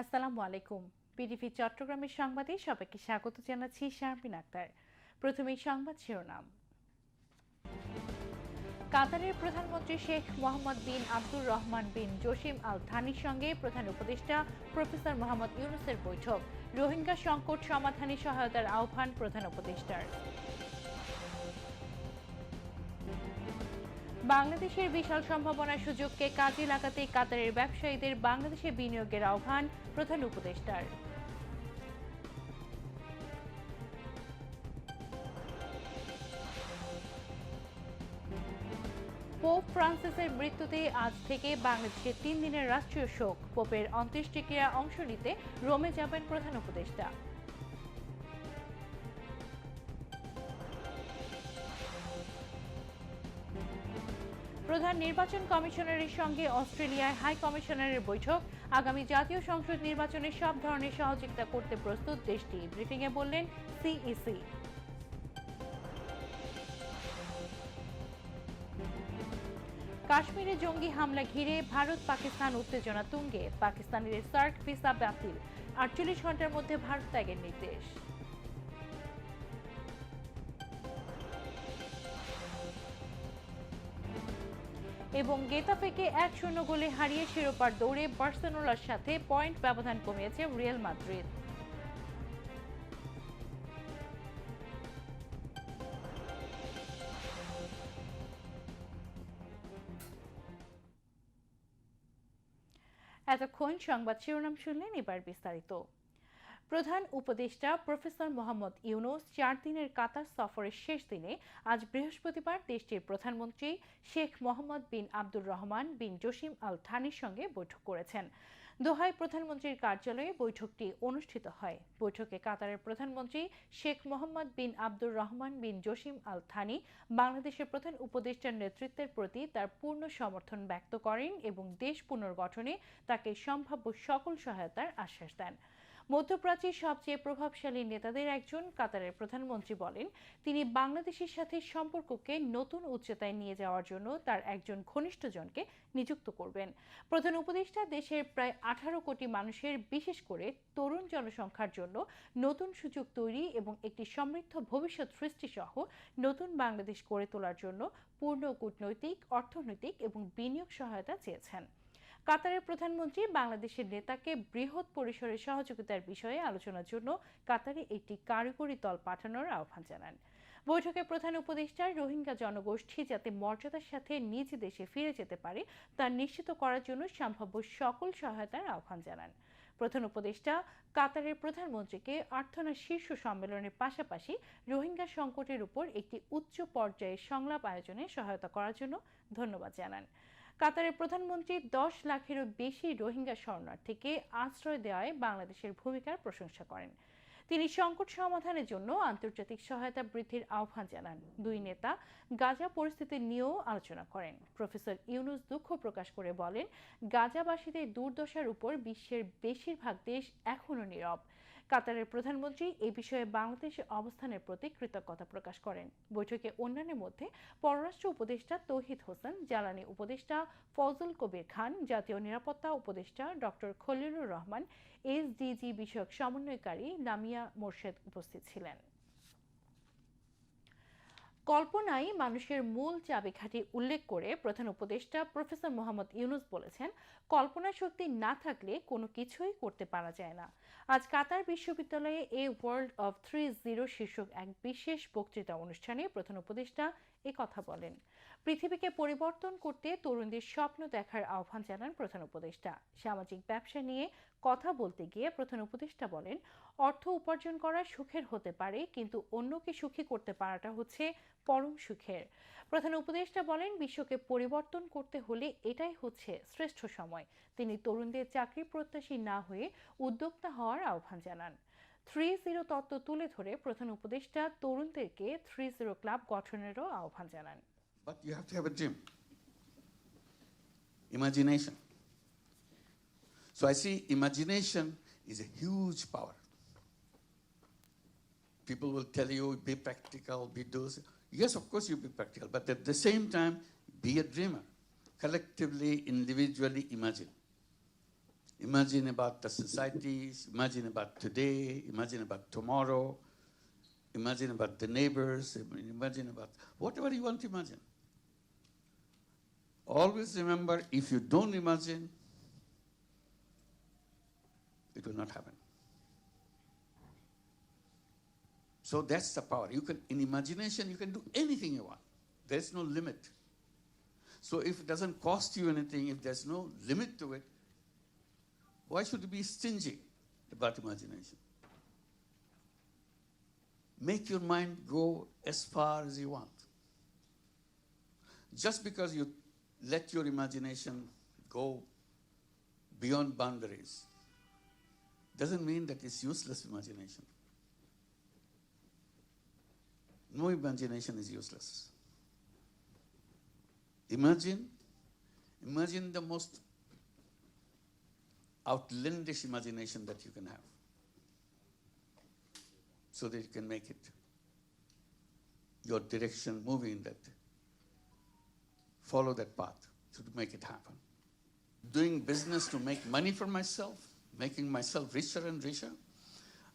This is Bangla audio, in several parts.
আসসালামু আলাইকুম। পিডিপি চট্টগ্রামের সংবাদে সবাইকে স্বাগত জানাচ্ছি শারমিন আক্তার। প্রথমেই সংবাদ শিরোনাম। কাতারের প্রধানমন্ত্রী Sheikh Mohammed bin Abdur Rahman bin Jassim আল থানির সঙ্গে প্রধান উপদেষ্টা প্রফেসর মোহাম্মদ ইউনুসের বৈঠক। রোহিঙ্গা সংকট সমাধানে সহায়তার আহ্বান প্রধান উপদেষ্টার। বাংলাদেশের বিশাল সম্ভাবনার সুযোগকে কাজে লাগাতে কাতারের ব্যবসায়ীদের বাংলাদেশে বিনিয়োগের আহ্বান প্রধান উপদেষ্টার। পোপ ফ্রান্সিসের মৃত্যুতে আজ থেকে বাংলাদেশের তিন দিনের রাষ্ট্রীয় শোক। পোপের অন্ত্যেষ্টিক্রিয়া অংশ নিতে রোমে যাবেন প্রধান উপদেষ্টা। প্রধান নির্বাচন কমিশনারের সঙ্গে অস্ট্রেলিয়ায় হাই কমিশনারের বৈঠক। আগামী জাতীয় সংসদ নির্বাচনে সব ধরনের সহযোগিতা করতে প্রস্তুত দেশটি। ব্রিফিংয়ে বললেন সিইসি। কাশ্মীরে জঙ্গি হামলা ঘিরে ভারত পাকিস্তান উত্তেজনা তুঙ্গে। পাকিস্তানের সার্ক ভিসা বাতিল। আটচল্লিশ ঘণ্টার মধ্যে ভারত ত্যাগের নির্দেশ। এবং গেতাফেকে এক শূন্য গোলে হারিয়ে শিরোপার দৌড়ে বার্সেলোনার সাথে পয়েন্ট ব্যবধান কমিয়েছে রিয়াল মাদ্রিদ। এতক্ষণ সংবাদ শিরোনাম শুনলেন এবার বিস্তারিত। প্রধান উপদেষ্টা প্রফেসর মোহাম্মদ ইউনুস চার দিনের কাতার সফরের শেষ দিনে আজ বৃহস্পতিবার দেশটির প্রধানমন্ত্রী Sheikh Mohammed bin Abdur Rahman bin Jassim আল থানির সঙ্গে বৈঠক করেছেন। দোহায় প্রধানমন্ত্রীর কার্যালয়ে বৈঠকটি অনুষ্ঠিত হয়। বৈঠকে কাতারের প্রধানমন্ত্রী Sheikh Mohammed bin Abdur Rahman bin Jassim Al Thani বাংলাদেশের প্রধান উপদেষ্টার নেতৃত্বের প্রতি তার পূর্ণ সমর্থন ব্যক্ত করেন এবং দেশ পুনর্গঠনে তাকে সম্ভাব্য সকল সহায়তার আশ্বাস দেন। মধ্যপ্রাচ্যের সবচেয়ে প্রভাবশালী নেতাদের একজন, কাতারের প্রধানমন্ত্রী বলেন। তিনি বাংলাদেশের সাথে সম্পর্ককে নতুন উচ্চতায় নিয়ে যাওয়ার জন্য তার একজন ঘনিষ্ঠজনকে নিযুক্ত করবেন। প্রধান উপদেষ্টা দেশের প্রায় আঠারো কোটি মানুষের, বিশেষ করে তরুণ জনসংখ্যার জন্য নতুন সুযোগ তৈরি এবং একটি সমৃদ্ধ ভবিষ্যৎ সৃষ্টি সহ নতুন বাংলাদেশ গড়ে তোলার জন্য পূর্ণ কূটনৈতিক, অর্থনৈতিক এবং বিনিয়োগ সহায়তা চেয়েছেন। কাতারের প্রধানমন্ত্রী বাংলাদেশের নেতাকে বৃহৎ পরিসরে সহযোগিতার বিষয়ে আলোচনার জন্য কাতারে একটি কারিগরি দল পাঠানোর আহ্বান জানান। বৈঠকে প্রধান উপদেষ্টা রোহিঙ্গা জনগোষ্ঠী যাতে মর্যাদার সাথে নিজ দেশে ফিরে যেতে পারে, তা নিশ্চিত করার জন্য সম্ভাব্য সকল সহায়তার আহ্বান জানান। প্রধান উপদেষ্টা কাতারের প্রধানমন্ত্রীকে আর্থনা শীর্ষ সম্মেলনের পাশাপাশি রোহিঙ্গা সংকটের উপর একটি উচ্চ পর্যায়ের সংলাপ আয়োজনে সহায়তা করার জন্য ধন্যবাদ জানান। কাতারের প্রধানমন্ত্রী দশ লাখেরও বেশি রোহিঙ্গা শরণার্থীকে আশ্রয় দেওয়ায় বাংলাদেশের ভূমিকার প্রশংসা করেন। তিনি সংকট সমাধানের জন্য আন্তর্জাতিক সহায়তা বৃদ্ধির আহ্বান জানান। দুই নেতা গাজা পরিস্থিতি নিয়েও আলোচনা করেন। প্রফেসর ইউনুস দুঃখ প্রকাশ করে বলেন, গাজাবাসীদের দুর্দশার উপর বিশ্বের বেশিরভাগ দেশ এখনও নীরব। কাতারের প্রধানমন্ত্রী এ বিষয়ে বাংলাদেশের অবস্থানের প্রতি কৃতজ্ঞতা প্রকাশ করেন। বৈঠকে অন্যান্যের মধ্যে পররাষ্ট্র উপদেষ্টা তৌহিদ হোসেন, জ্বালানি উপদেষ্টা ফজল কবির খান, জাতীয় নিরাপত্তা উপদেষ্টা ডক্টর খলিলুর রহমান, এসডিজি বিষয়ক সমন্বয়কারী লামিয়া মোর্শেদ উপস্থিত ছিলেন। কল্পনাই মানুষের মূল চাবিকাঠি উল্লেখ করে প্রধান উপদেষ্টা প্রফেসর মোহাম্মদ ইউনুস বলেছেন, কল্পনা শক্তি না থাকলে কোনো কিছুই করতে পারা যায় না। আজ কাতার বিশ্ববিদ্যালয়ে a world of three zero শীর্ষক এক বিশেষ বক্তৃতা অনুষ্ঠানে প্রধান উপদেষ্টা কথা বলেন। পৃথিবীকে পরিবর্তন করতে তরুণদের স্বপ্ন দেখার আহ্বান জানান প্রধান উপদেষ্টা। সামাজিক ব্যবসা নিয়ে কথা বলতে গিয়ে প্রধান উপদেষ্টা বলেন, অর্থ উপার্জন করা সুখের হতে পারে, কিন্তু অন্যকে সুখী করতে পারাটা হচ্ছে পরম সুখের। প্রধান উপদেষ্টা বলেন, বিশ্বকে পরিবর্তন করতে হলে এটাই হচ্ছে শ্রেষ্ঠ সময়। তিনি তরুণদের চাকরি প্রত্যাশী না হয়ে উদ্যোক্তা হওয়ার আহ্বান জানান। থ্রি জিরো তত্ত্ব তুলে ধরে প্রধান উপদেষ্টা তরুণদেরকে থ্রি জিরো ক্লাব গঠনেরও আহ্বান জানান। But you have to have a dream. Imagination. So I see imagination is a huge power. People will tell you, be practical, be those. Yes, of course, you be practical, but at the same time, be a dreamer. Collectively, individually imagine. Imagine about the societies, imagine about today, imagine about tomorrow, imagine about the neighbors, imagine about whatever you want to imagine. Always remember if you don't imagine, it will not happen. So that's the power. You can, in imagination, you can do anything you want. There's no limit. So if it doesn't cost you anything, if there's no limit to it, why should you be stingy about imagination? Make your mind go as far as you want. Just because you let your imagination go beyond boundaries doesn't mean that it's useless imagination. No imagination is useless. Imagine, imagine the most outlandish imagination that you can have so that you can make it your direction moving in that follow that path to make it happen. Doing business to make money for myself making myself richer and richer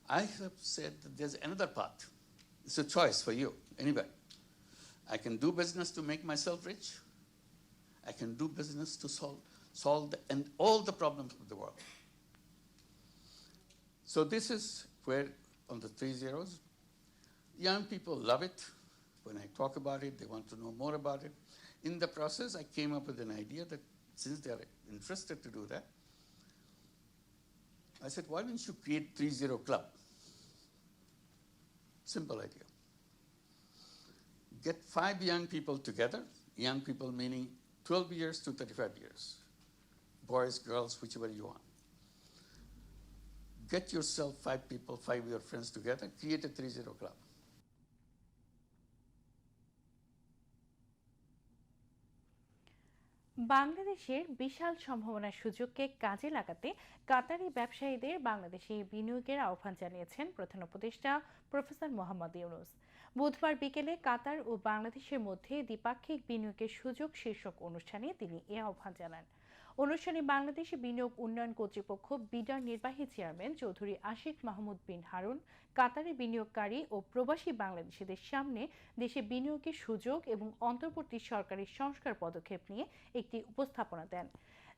i have said that there's another path. It's a choice for you anybody. I can do business to make myself rich. I can do business to solve solve the, and all the problems of the world. So this is where on the three zeros young people love it when i talk about it they want to know more about it. In the process i came up with an idea that since they are interested to do that i said why don't you create 3-0 club? Simple idea. Get five young people together young people meaning 12 years to 35 years boys girls whichever you want. Get yourself five people, five of your friends together, create a 3 0 club. বাংলাদেশের বিশাল সম্ভাবনার সুযোগকে কাজে লাগাতে কাতারি ব্যবসায়ীদের বাংলাদেশে বিনিয়োগের আহ্বান জানিয়েছেন প্রধান উপদেষ্টা প্রফেসর মোহাম্মদ ইউনুস। বুধবার বিকেলে কাতার ও বাংলাদেশের মধ্যে দ্বিপাক্ষিক বিনিয়োগের সুযোগ শীর্ষক অনুষ্ঠানে তিনি এ আহ্বান জানান। অনুষ্ঠানে বাংলাদেশ বিনিয়োগ উন্নয়ন কর্তৃপক্ষ বিডার নির্বাহী চেয়ারম্যান চৌধুরী আশিক মাহমুদ বিন হারুন, কাতারে বিনিয়োগকারী ও প্রবাসী বাংলাদেশিদের সামনে দেশে বিনিয়োগের সুযোগ এবং অন্তর্বর্তী সরকারের সংস্কার পদক্ষেপ নিয়ে একটি উপস্থাপনা দেন।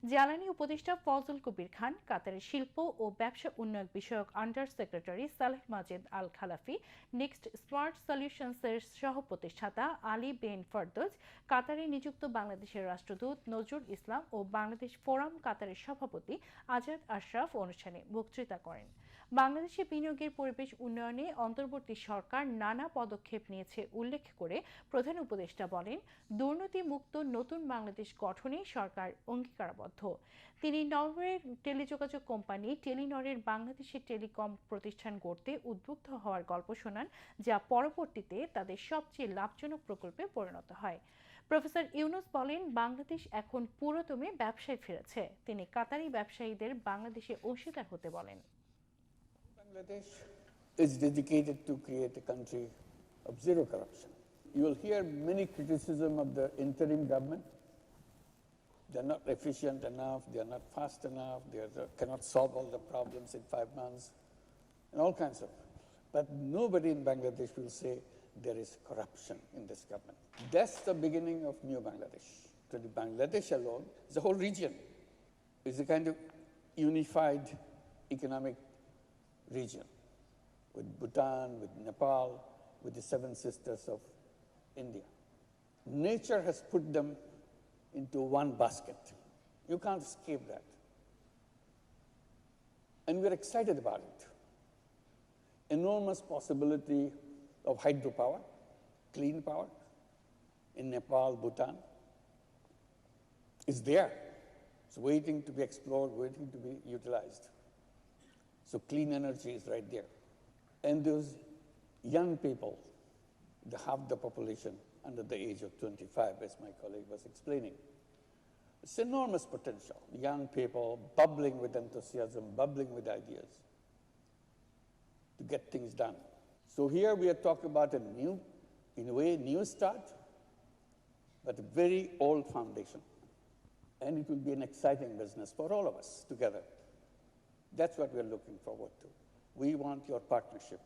জ্বালানি উপদেষ্টা ফজল কবির খান, কাতারের শিল্প ও ব্যবসা উন্নয়ন বিষয়ক under secretary Saleh Majed Al Khalafi, next smart সলিউশনসের সহ প্রতিষ্ঠাতা আলী বেন ফরদোজ, কাতারে নিযুক্ত বাংলাদেশের রাষ্ট্রদূত নজরুল ইসলাম ও বাংলাদেশ ফোরাম কাতারের সভাপতি আজাদ আশরাফ অনুষ্ঠানে বক্তৃতা করেন। বাংলাদেশে বিনিয়োগের পরিবেশ উন্নয়নে অন্তর্বর্তী সরকার নানা পদক্ষেপ নিয়েছে, উল্লেখ করে প্রধান উপদেষ্টা বলেন দুর্নীতি মুক্ত নতুন বাংলাদেশ গঠনে সরকার অঙ্গীকারবদ্ধ। তিনি নরওয়ের টেলিযোগাযোগ কোম্পানি টেলিনরের বাংলাদেশের টেলিকম প্রতিষ্ঠান গড়তে উদ্বুদ্ধ হওয়ার গল্প শোনান, যা পরবর্তীতে তাদের সবচেয়ে লাভজনক প্রকল্পে পরিণত হয়। প্রফেসর ইউনুস বলেন, বাংলাদেশ এখন পুরোদমে ব্যবসায় ফিরেছে। তিনি কাতারি ব্যবসায়ীদের বাংলাদেশে অংশীদার হতে বলেন। Bangladesh is dedicated to create a country of zero corruption. You will hear many criticism of the interim government. They're not efficient enough, they're not fast enough, they cannot solve all the problems in five months, and all kinds of. But nobody in Bangladesh will say there is corruption in this government. That's the beginning of new Bangladesh. To the Bangladesh alone, the whole region is a kind of unified economic region with Bhutan, with Nepal, with the seven sisters of India. Nature has put them into one basket. You can't escape that. And we're excited about it. Enormous possibility of hydropower, clean power in Nepal, Bhutan is there. It's waiting to be explored, waiting to be utilized. So clean energy is right there. And those young people, the half the population under the age of 25, as my colleague was explaining. It's enormous potential. Young people bubbling with enthusiasm, bubbling with ideas to get things done. So here we are talking about a new, in a way, new start, but a very old foundation. And it will be an exciting business for all of us together That's what we're looking forward to. We want your partnership.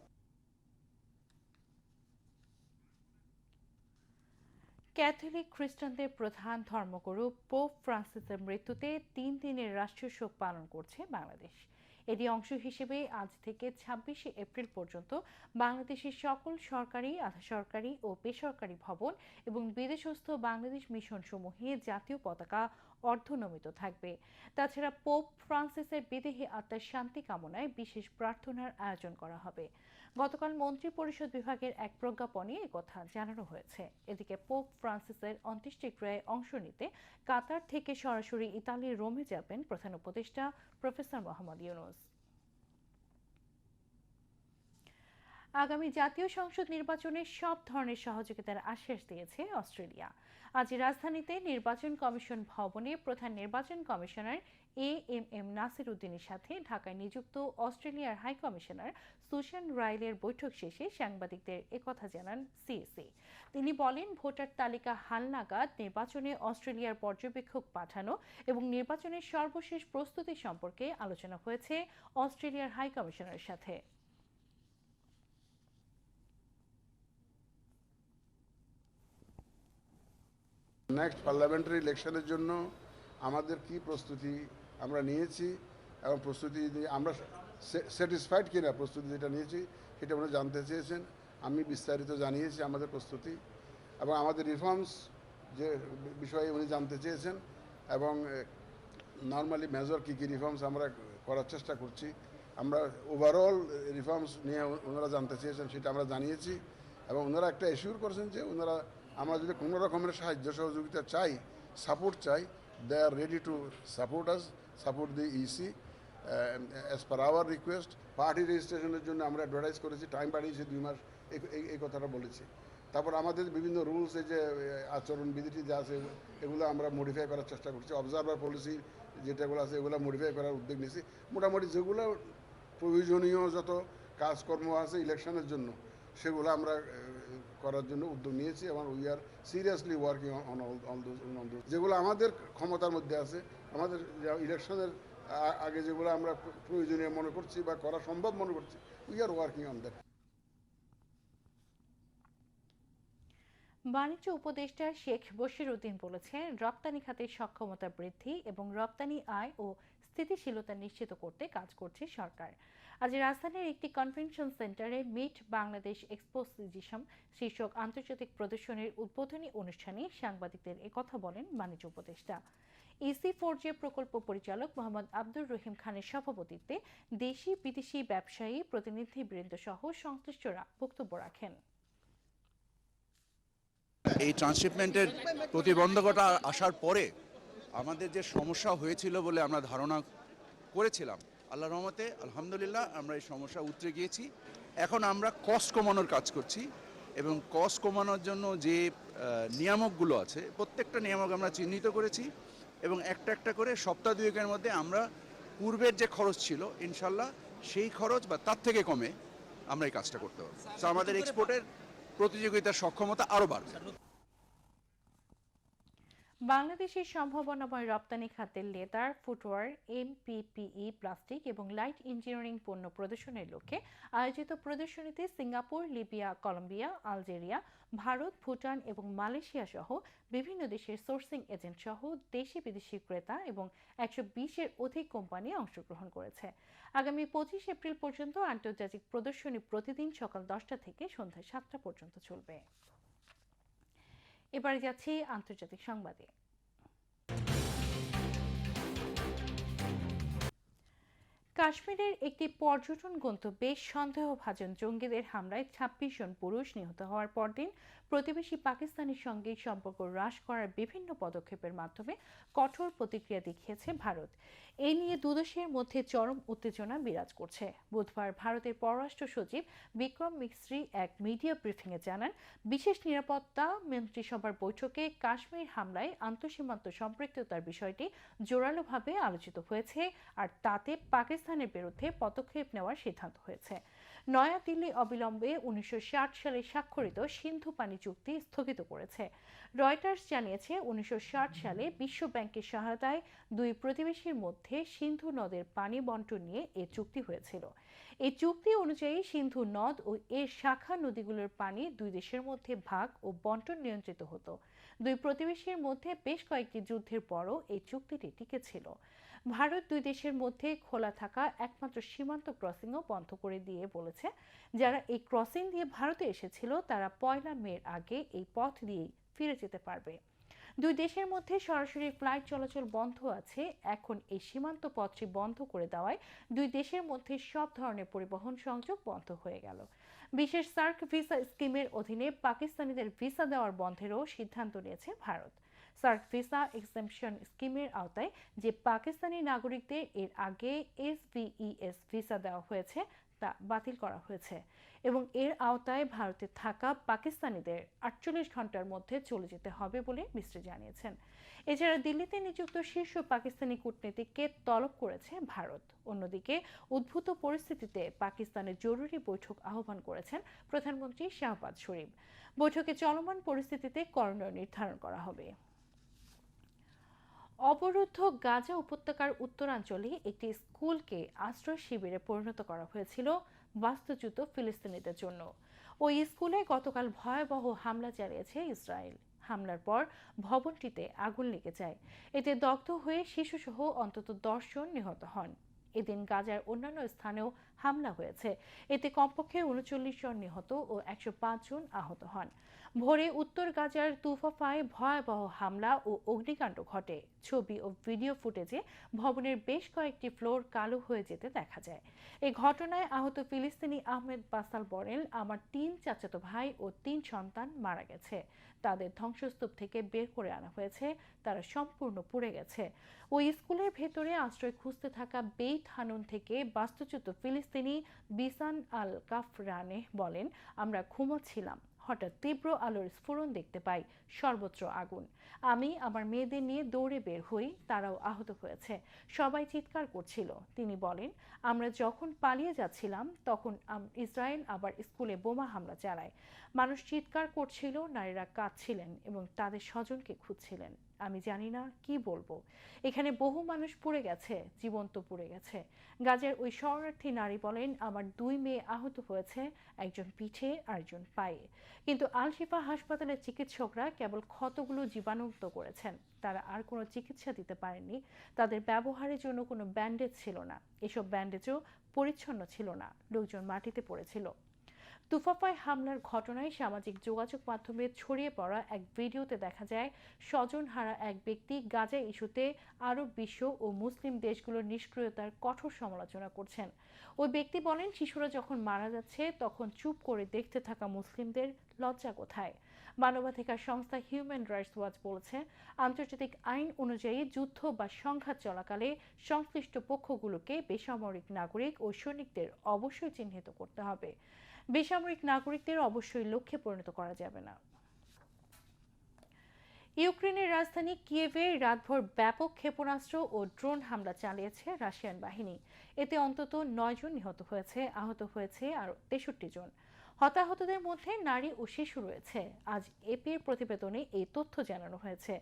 Catholic খ্রিস্টানদের প্রধান ধর্মগুরু পোপ ফ্রান্সিসের মৃত্যুতে তিন দিনের রাষ্ট্রীয় শোক পালন করছে বাংলাদেশ এরই অংশ হিসেবে আজ থেকে ছাব্বিশে এপ্রিল পর্যন্ত বাংলাদেশের সকল সরকারি আধা সরকারি ও বেসরকারি ভবন এবং বিদেশস্থ বাংলাদেশ মিশন সমূহে জাতীয় পতাকা অর্ধনমিত থাকবে। তাছাড়া পোপ ফ্রান্সিসের বিদেহী আত্মার শান্তি কামনায় বিশেষ প্রার্থনার আয়োজন করা হবে। গতকাল মন্ত্রী পরিষদ বিভাগের এক প্রজ্ঞাপনে কথা জানানো হয়েছে। এদিকে পোপ ফ্রান্সিসের অন্ত্যেষ্টিক্রিয়ায় অংশ নিতে কাতার থেকে সরাসরি ইতালির রোমে যাবেন প্রধান উপদেষ্টা প্রফেসর মোহাম্মদ ইউনুস। আগামী জাতীয় সংসদ নির্বাচনে সব ধরনের সহযোগিতার আশ্বাস দিয়েছে অস্ট্রেলিয়া। আজ রাজধানীতে নির্বাচন কমিশন ভবনে প্রধান নির্বাচন commissioner A M M Nasir উদ্দিনের সাথে ঢাকায় নিযুক্ত অস্ট্রেলিয়ার হাই কমিশনার সুশান রাইলের বৈঠক শেষে সাংবাদিকদের একথা জানান সিএসি তিনি বলেন, ভোটার তালিকা হালনাগাদ নির্বাচনে অস্ট্রেলিয়ার পর্যবেক্ষক পাঠানো এবং নির্বাচনের সর্বশেষ প্রস্তুতি সম্পর্কে আলোচনা হয়েছে অস্ট্রেলিয়ার হাই কমিশনারের সাথে। নেক্সট পার্লামেন্টারি ইলেকশনের জন্য আমাদের কি প্রস্তুতি আমরা নিয়েছি এবং প্রস্তুতি আমরা স্যাটিসফাইড কিনা প্রস্তুতি যেটা নিয়েছি, সেটা ওনারা জানতে চেয়েছেন। আমি বিস্তারিত জানিয়েছি আমাদের প্রস্তুতি এবং আমাদের রিফর্মস যে বিষয়ে উনি জানতে চেয়েছেন এবং নর্মালি মেজর কী কী রিফর্মস আমরা করার চেষ্টা করছি। আমরা ওভারঅল রিফর্মস নিয়ে ওনারা জানতে চেয়েছেন, সেটা আমরা জানিয়েছি এবং ওনারা একটা এসিউর করেছেন যে ওনারা আমরা যদি কোনো রকমের সাহায্য সহযোগিতা চাই সাপোর্ট চাই they are ready to support us support the EC as per our request party রেজিস্ট্রেশনের জন্য আমরা অ্যাডভার্টাইজ করেছি টাইম বাড়িয়েছি দুই মাস এই- কথাটা বলেছি। তারপর আমাদের বিভিন্ন রুলস এই যে আহ, আচরণ বিধিটি যা আছে এগুলো আমরা মডিফাই করার চেষ্টা করছি। অবজারভার পলিসি যেটাগুলো আছে এগুলো মডিফাই করার উদ্যোগ নিয়েছি। মোটামুটি যেগুলো প্রয়োজনীয় যত কাজকর্ম আছে ইলেকশনের জন্য সেগুলো আমরা করার জন্য উদ্যোগ নিয়েছি এবং we are seriously working on all যেগুলো আমাদের ক্ষমতার মধ্যে আছে আমাদের ইলেকশনের আগে যেগুলো আমরা প্রয়োজনীয় মনে করছি বা করা সম্ভব মনে করছি we are working on that বাণিজ্য উপদেষ্টা শেখ বশির উদ্দিন বলেছেন, রপ্তানি খাতের সক্ষমতা বৃদ্ধি এবং রপ্তানি আয় ও স্থিতিশীলতা নিশ্চিত করতে কাজ করছে সরকার। আজ রাজধানীর একটি কনভেনশন সেন্টারে মিট বাংলাদেশ এক্সপোজিশন শীর্ষক আন্তর্জাতিক প্রদর্শনীর উদ্বোধনী অনুষ্ঠানে সাংবাদিকদের একথা বলেন বাণিজ্য উপদেষ্টা। ইসি ফোর জে প্রকল্প পরিচালক মোহাম্মদ আব্দুর রহিম খানের সভাপতিত্বে দেশি বিদেশি ব্যবসায়ী প্রতিনিধিবৃন্দ সহ সংশ্লিষ্টরা বক্তব্য রাখেন। এই ট্রান্সশিপমেন্টের প্রতিবন্ধকতা আসার পরে আমাদের যে সমস্যা হয়েছিল বলে আমরা ধারণা করেছিলাম আল্লাহ রহমতে আলহামদুলিল্লাহ আমরা এই সমস্যা উতরে গিয়েছি। এখন আমরা কস্ট কমানোর কাজ করছি এবং কস্ট কমানোর জন্য যে নিয়ামকগুলো আছে, প্রত্যেকটা নিয়ামক আমরা চিহ্নিত করেছি। এবং একটা একটা করে সপ্তাহ দুয়েকের মধ্যে আমরা পূর্বের যে খরচ ছিল ইনশাল্লাহ সেই খরচ বা তার থেকে কমে আমরা এই কাজটা করতে পারব। আমাদের এক্সপোর্টের প্রতিযোগিতার সক্ষমতা আরও বাড়বে। বাংলাদেশের সম্ভাবনাময় রপ্তানি খাতের লেদার, ফুটওয়ার, এমপিপিই, প্লাস্টিক এবং লাইট ইঞ্জিনিয়ারিং পণ্য প্রদর্শনের লক্ষ্যে আয়োজিত প্রদর্শনীতে Singapore, Libya, Colombia, Algeria, Bharat, Bhutan এবং মালয়েশিয়া সহ বিভিন্ন দেশের সোর্সিং এজেন্ট সহ দেশি বিদেশি ক্রেতা এবং একশো বিশের অধিক কোম্পানি অংশগ্রহণ করেছে। আগামী পঁচিশ এপ্রিল পর্যন্ত আন্তর্জাতিক প্রদর্শনী প্রতিদিন সকাল দশটা থেকে সন্ধ্যা সাতটা পর্যন্ত চলবে। এবারে যাচ্ছি আন্তর্জাতিক সংবাদে। কাশ্মীরের একটি পর্যটন গন্তব্যে সন্দেহভাজন জঙ্গিদের হামলায় ছাব্বিশ জন পুরুষ নিহত হওয়ার পরদিন প্রতিবেশী পাকিস্তানের সঙ্গে সম্পর্ক হ্রাস করার বিভিন্ন পদক্ষেপের মাধ্যমে কঠোর প্রতিক্রিয়া দেখিয়েছে ভারত। এই নিয়ে দুদেশের মধ্যে চরম উত্তেজনা বিরাজ করছে। বুধবার ভারতের পররাষ্ট্র সচিব বিক্রম মিস্ত্রি এক মিডিয়া ব্রিফিংয়ে জানান, বিশেষ নিরাপত্তা মন্ত্রিসভার বৈঠকে কাশ্মীর হামলায় আন্তঃসীমান্ত সম্পৃক্ততার বিষয়টি জোরালোভাবে আলোচিত হয়েছে, আর তাতে পাকিস্তান পাকিস্তানের বিরুদ্ধে পদক্ষেপ নেওয়ার সিদ্ধান্ত হয়েছে। নয়াদিল্লি অবিলম্বে উনিশশো সালে স্বাক্ষরিত সিন্ধু পানি চুক্তি স্থগিত করেছে। রয়টার্স জানিয়েছে, উনিশশো সালে বিশ্ব ব্যাংকের সহায়তায় দুই প্রতিবেশীর মধ্যে সিন্ধু নদের পানি বন্টন নিয়ে এ চুক্তি হয়েছিল। এই চুক্তি অনুযায়ী সিন্ধু নদ ও এর শাখা নদীগুলোর পানি দুই দেশের মধ্যে ভাগ ও বন্টন নিয়ন্ত্রিত হতো। দুই প্রতিবেশীর মধ্যে বেশ কয়েকটি যুদ্ধের পরও এই চুক্তিটি টিকেছিল ভারত দুই দেশের মধ্যে খোলা থাকা একমাত্র সীমান্ত ক্রসিংও বন্ধ করে দিয়ে বলেছে। যারা এই ক্রসিং দিয়ে ভারতে এসেছিল, তারা পয়লা মের আগে এই পথ দিয়েই ফিরে যেতে পারবে। দুই দেশের মধ্যে সরাসরি ফ্লাইট চলাচল বন্ধ আছে। এখন এই সীমান্ত পথটি বন্ধ করে দেওয়ায় দুই দেশের মধ্যে সব ধরনের পরিবহন সংযোগ বন্ধ হয়ে গেল। বিশেষ সার্ক ভিসা স্কিমের অধীনে পাকিস্তানিদের ভিসা দেওয়ার বন্ধেরও সিদ্ধান্ত নিয়েছে ভারত। সার্ক ভিসা এক্সেমশন স্কিমের আওতায় যে পাকিস্তানি নাগরিকদের এর আগে এসভিইএস ভিসা দেওয়া হয়েছে, তা বাতিল করা হয়েছে এবং এর আওতায় ভারতে থাকা পাকিস্তানিদের আটচল্লিশ ঘণ্টার মধ্যে চলে যেতে হবে বলে মিস্ত্রি জানিয়েছেন। এছাড়া দিল্লিতে নিযুক্ত শীর্ষ পাকিস্তানি কূটনীতিককে তলব করেছে ভারত। অন্যদিকে উদ্ভূত পরিস্থিতিতে পাকিস্তানের জরুরি বৈঠক আহ্বান করেছেন প্রধানমন্ত্রী শাহবাজ শরীফ। বৈঠকে চলমান পরিস্থিতিতে করণীয় নির্ধারণ করা হবে। অবরুদ্ধ গাজা উপত্যকার উত্তরাঞ্চলে একটি স্কুলকে আশ্রয় শিবিরে পরিণত করা হয়েছিল বাস্তুচ্যুত ফিলিস্তিনিদের জন্য। ওই স্কুলে গতকাল ভয়াবহ হামলা চালিয়েছে ইসরায়েল। হামলার পর ভবনটিতে আগুন লেগে যায়। এতে দগ্ধ হয়ে শিশুসহ অন্তত দশ জন নিহত হন। এদিন গাজার অন্যান্য স্থানেও হামলা হয়েছে। এতে কমপক্ষে উনচল্লিশ জন নিহত ও একশো পাঁচ জন আহত হন। ভোরে উত্তর গাজার তুফাফায় ভয়াবহ হামলা ও অগ্নিকাণ্ড ঘটে। ছবি ও ভিডিও ফুটেজে ভবনের বেশ কয়েকটি ফ্লোর কালো হয়ে যেতে দেখা যায়। এই ঘটনায় আহত ফিলিস্তিনি আহমেদ বাসাল বরেল আমার তিন চাচাতো ভাই ও তিন সন্তান মারা গেছে। তাদের ধ্বংসস্তূপ থেকে বের করে আনা হয়েছে। তারা সম্পূর্ণ পুড়ে গেছে। ওই স্কুলের ভেতরে আশ্রয় খুঁজতে থাকা বেইত হানুন থেকে বাস্তুচ্যুত ফিলিস্তিনি বিসান আল কাফরানে বলেন, আমরা ঘুমোচ্ছিলাম। হঠাৎ তীব্র আলোর স্ফুরণ দেখতে পাই সর্বত্র আগুন। আমি আমার মেয়েদের নিয়ে দৌড়ে বের হই, তারাও আহত হয়েছে। সবাই চিৎকার করছিল। তিনি বলেন, আমরা যখন পালিয়ে যাচ্ছিলাম, তখন ইসরায়েল আবার স্কুলে বোমা হামলা চালায়। মানুষ চিৎকার করছিল, নারীরা কাঁদছিলেন এবং তাদের স্বজনকে খুঁজছিলেন। আমি জানি না, কি বলব? এখানে বহু মানুষ পুড়ে গেছে, জীবন্ত পুড়ে গেছে। গাজার ওই শরণার্থী নারী বলেন, আমার দুই মেয়ে আহত হয়েছে, একজন পিঠে আর একজন পায়ে। কিন্তু আলশিফা হাসপাতালের চিকিৎসকরা কেবল ক্ষতগুলো জীবাণুমুক্ত করেছেন। তারা আর কোনো চিকিৎসা দিতে পারেননি। তাদের ব্যবহারের জন্য কোনো ব্যান্ডেজ ছিল না। এসব ব্যান্ডেজও পরিচ্ছন্ন ছিল না। লোকজন মাটিতে পড়েছিল। তুফাফায় হামলার ঘটনায় সামাজিক যোগাযোগ মাধ্যমে ছড়িয়ে পড়া এক ভিডিওতে দেখা যায় স্বজনহারা এক ব্যক্তি গাজা ইস্যুতে আরব বিশ্ব ও মুসলিম দেশগুলোর নিষ্ক্রিয়তার কঠোর সমালোচনা করছেন। ওই ব্যক্তি বলেন, শিশুরা যখন মারা যাচ্ছে তখন চুপ করে দেখতে থাকা মুসলিমদের লজ্জা কোথায়? মানবাধিকার সংস্থা হিউম্যান রাইটস ওয়াচ বলেছে, আন্তর্জাতিক আইন অনুযায়ী যুদ্ধ বা সংঘাত চলাকালে সংশ্লিষ্ট পক্ষগুলোকে বেসামরিক নাগরিক ও সৈনিকদের অবশ্যই চিহ্নিত করতে হবে। বেসামরিক নাগরিকদের অবশ্যই লক্ষ্যে পরিণত করা যাবে না। ইউক্রেনের রাজধানী কিয়েভে রাতভর ব্যাপক ক্ষেপণাস্ত্র ও ড্রোন হামলা চালিয়েছে রাশিয়ান বাহিনী। এতে অন্তত নয় জন নিহত হয়েছে, আহত হয়েছে আরও তেষট্টি জন। হতাহতদের মধ্যে নারী ও শিশু রয়েছে। আজ এপির প্রতিবেদনে এই তথ্য জানানো হয়েছে।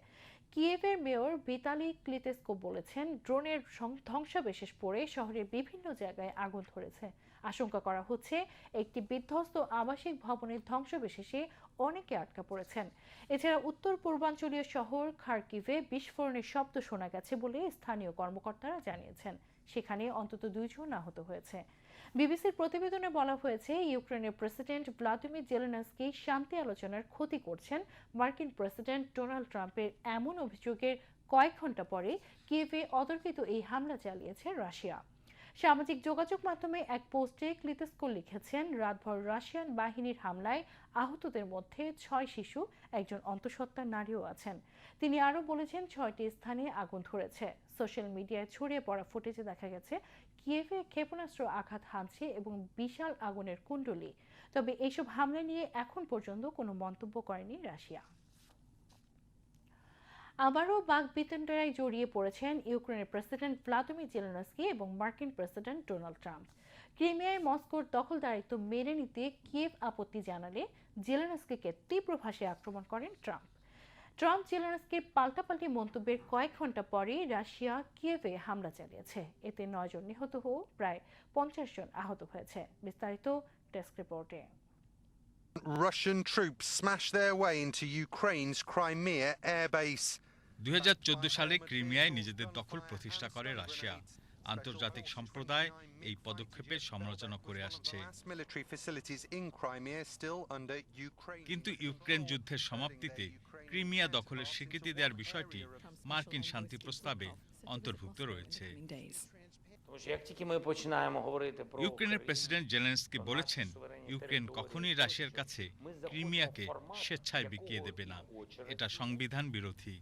কিয়েভের মেয়র বিতালি ক্লিতেস্কো বলেছেন, ড্রোনের ধ্বংসাবশেষ পড়ে শহরের বিভিন্ন জায়গায় আগুন ধরেছে। আশঙ্কা করা হচ্ছে একটি বিধ্বস্ত আবাসিক ভবনের ধ্বংসবিশেষে অনেকে আটকা পড়েছেন। এছাড়া উত্তর পূর্বাঞ্চলীয় শহর খার্কিভে বিস্ফোরণের শব্দ শোনা গেছে বলে স্থানীয় কর্মকর্তারা জানিয়েছেন। সেখানে অন্তত দুইজন আহত হয়েছে। বিবিসির প্রতিবেদনে বলা হয়েছে, ইউক্রেনের প্রেসিডেন্ট ভ্লাদিমির জেলেনস্কি শান্তি আলোচনার ক্ষতি করছেন। মার্কিন প্রেসিডেন্ট ডোনাল্ড ট্রাম্পের এমন অভিযোগের কয়েক ঘণ্টা পরে কিয়েভে অতর্কিত এই হামলা চালিয়েছে রাশিয়া। সামাজিক যোগাযোগ মাধ্যমে এক পোস্টে ক্লিতেস্কো লিখেছেন, রাতভর রাশিয়ান বাহিনীর হামলায় আহতদের মধ্যে ছয় শিশু, একজন অন্তঃসত্ত্বা নারীও আছেন। তিনি আরও বলেছেন, ছয়টি স্থানে আগুন ধরেছে। সোশ্যাল মিডিয়ায় ছড়িয়ে পড়া ফুটেজে দেখা গেছে, কিয়েভে ক্ষেপণাস্ত্র আঘাত হানছে এবং বিশাল আগুনের কুণ্ডলী। তবে এইসব হামলা নিয়ে এখন পর্যন্ত কোনো মন্তব্য করেনি রাশিয়া। আবারও বাগবিতণ্ডায় জড়িয়ে পড়েছেন ইউক্রেনের প্রেসিডেন্ট ভ্লাদিমির জেলেনস্কি এবং মার্কিন প্রেসিডেন্ট ডোনাল্ড ট্রাম্প। ক্রিমিয়ায় মস্কোর দখলদারিত্ব মেনে নিতে কিয়েভ আপত্তি জানালে জেলেনস্কিকে তীব্র ভাষায় আক্রমণ করেন ট্রাম্প। ট্রাম্প জেলেনস্কির পাল্টাপাল্টি মন্তব্যের কয়েক ঘণ্টা পরেই রাশিয়া কিয়েভে হামলা চালিয়েছে। এতে নয়জন নিহত ও প্রায় পঞ্চাশ জন আহত হয়েছে। বিস্তারিত ডেস্ক রিপোর্টে। Russian troops smashed their way into Ukraine's Crimea air base. দুই হাজার চোদ্দ সালে ক্রিমিয়ায় নিজেদের দখল প্রতিষ্ঠা করে রাশিয়া। আন্তর্জাতিক সম্প্রদায় এই পদক্ষেপের সমালোচনা করে আসছে। কিন্তু ইউক্রেন যুদ্ধের সমাপ্তিতে ক্রিমিয়া দখলের স্বীকৃতি দেওয়ার বিষয়টি মার্কিন শান্তি প্রস্তাবে অন্তর্ভুক্ত রয়েছে। ইউক্রেনের প্রেসিডেন্ট জেলেন্সকি বলেছেন, ইউক্রেন কখনই রাশিয়ার কাছে ক্রিমিয়াকে স্বেচ্ছায় বিকিয়ে দেবে না। এটা সংবিধান বিরোধী।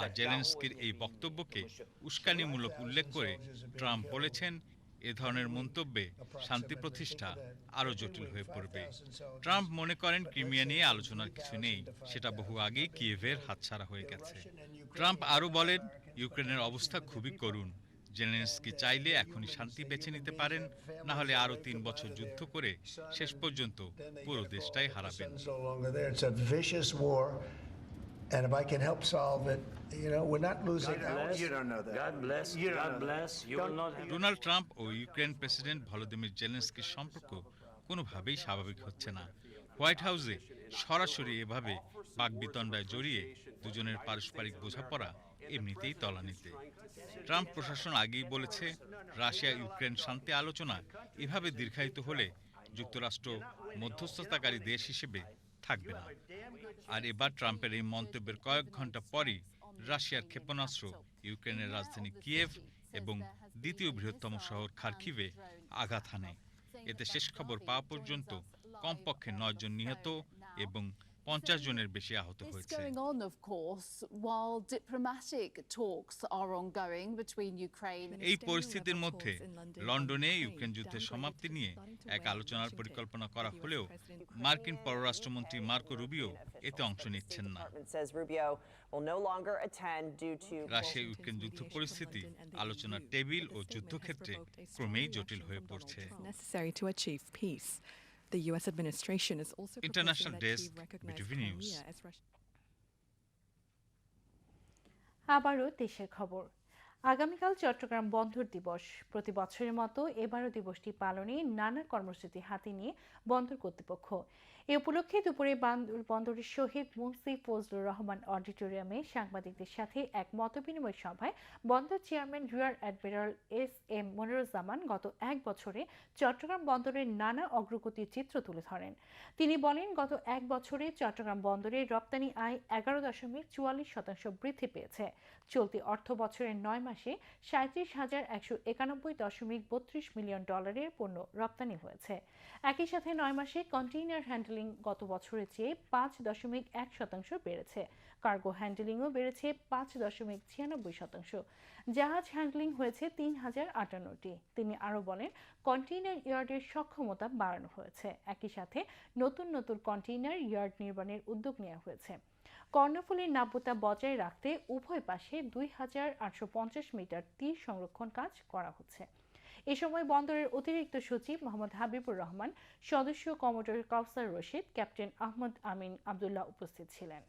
আর জেলেন্সকির এই বক্তব্যকে উস্কানিমূলক উল্লেখ করে ট্রাম্প বলেছেন, এ ধরনের মন্তব্যে শান্তি প্রতিষ্ঠা আরও জটিল হয়ে পড়বে। ট্রাম্প মনে করেন, ক্রিমিয়া নিয়ে আলোচনার কিছু নেই। সেটা বহু আগেই কিয়েভের হাতছাড়া হয়ে গেছে। ট্রাম্প আরও বলেন, ইউক্রেনের অবস্থা খুবই করুণ। জেলেন্সকি চাইলে এখনই শান্তি বেছে নিতে পারেন না হলে আরও তিন বছর যুদ্ধ করে শেষ পর্যন্ত পুরো দেশটাই হারাবেন। And if I can help solve it, you know, we're not losing. God bless, You don't know that. God bless, You God know bless, you will not have Donald Trump O Ukraine president Volodymyr জেলেন্সকির সম্পর্ক কোনোভাবেই স্বাভাবিক হচ্ছে না। হোয়াইট হাউসে সরাসরি এভাবে বাকবিতণ্ডায় জড়িয়ে দুজনের পারস্পরিক বোঝাপড়া এমনিতেই তলানিতে। ট্রাম্প প্রশাসন আগেই বলেছে রাশিয়া ইউক্রেন শান্তি আলোচনা এভাবে দীর্ঘায়িত হলে যুক্তরাষ্ট্র মধ্যস্থতাকারী দেশ হিসেবে থাকবে না। আর এবার ট্রাম্পের এই মন্তব্যের কয়েক ঘণ্টা পরই রাশিয়ার ক্ষেপণাস্ত্র, ইউক্রেনের রাজধানী কিয়েভ এবং দ্বিতীয় বৃহত্তম শহর খার্কিভে আঘাত হানে। এতে শেষ খবর পাওয়া পর্যন্ত কমপক্ষে নয়জন নিহত এবং পঞ্চাশ জনের বেশি আহত হয়েছে। এই পরিস্থিতির মধ্যে লন্ডনে ইউক্রেন যুদ্ধের সমাপ্তি নিয়ে এক আলোচনার পরিকল্পনা করা হলেও মার্কিন পররাষ্ট্রমন্ত্রী মার্কো রুবিও এতে অংশ নিচ্ছেন না। রাশিয়া ইউক্রেন যুদ্ধ পরিস্থিতি আলোচনার টেবিল ও যুদ্ধক্ষেত্রে ক্রমেই জটিল হয়ে পড়ছে। The U.S. administration is also international desk. Good news. আবারও দেশের খবর আগামীকাল চট্টগ্রাম বন্ধুর দিবস প্রতি বছরের মতো এবারও দিবসটি পালনে নানা কর্মসূচি হাতে নিয়ে বন্দর কর্তৃপক্ষ এ উপলক্ষে দুপুরে বন্দরের শহীদ মুন্সি ফজলুর রহমান অডিটোরিয়ামে সাংবাদিকদের সাথে এক মতবিনিময় সভায় বন্দর chairman rear admiral S M Moniruzzaman গত এক বছরে চট্টগ্রাম বন্দরের নানা অগ্রগতির চিত্র তুলে ধরেন। তিনি বলেন, গত এক বছরে চট্টগ্রাম বন্দরের রপ্তানি আয় এগারো দশমিক চুয়াল্লিশ শতাংশ বৃদ্ধি পেয়েছে। চলতি অর্থ বছরের নয় মাসে সাঁত্রিশ হাজার একশো একানব্বই দশমিক বত্রিশ মিলিয়ন ডলারের পণ্য রপ্তানি হয়েছে। একই সাথে নয় মাসে কন্টেইনার হ্যান্ডলিং গত বছরের চেয়ে পাঁচ দশমিক এক শতাংশ বেড়েছে। কার্গো হ্যান্ডলিংও বেড়েছে পাঁচ দশমিক ছিয়ানব্বই শতাংশ। জাহাজ হ্যান্ডলিং হয়েছে তিন হাজার আটান্নটি। তিনি আরও বলেন কন্টেইনার ইয়ার্ডের সক্ষমতা বাড়ানো হয়েছে। একই সাথে নতুন নতুন কন্টেইনার ইয়ার্ড নির্মাণের উদ্যোগ নেওয়া হয়েছে। কর্ণফুলীর নাব্যতা বজায় রাখতে উভয় পাশে দুই হাজার আটশো পঞ্চাশ মিটার তীর সংরক্ষণ কাজ করা হচ্ছে। এ সময় বন্দরের অতিরিক্ত সচিব মোহাম্মদ হাবিবুর রহমান, সদস্য কমোডর কাউসার রশিদ, ক্যাপ্টেন আহমদ আমিন আবদুল্লাহ উপস্থিত ছিলেন।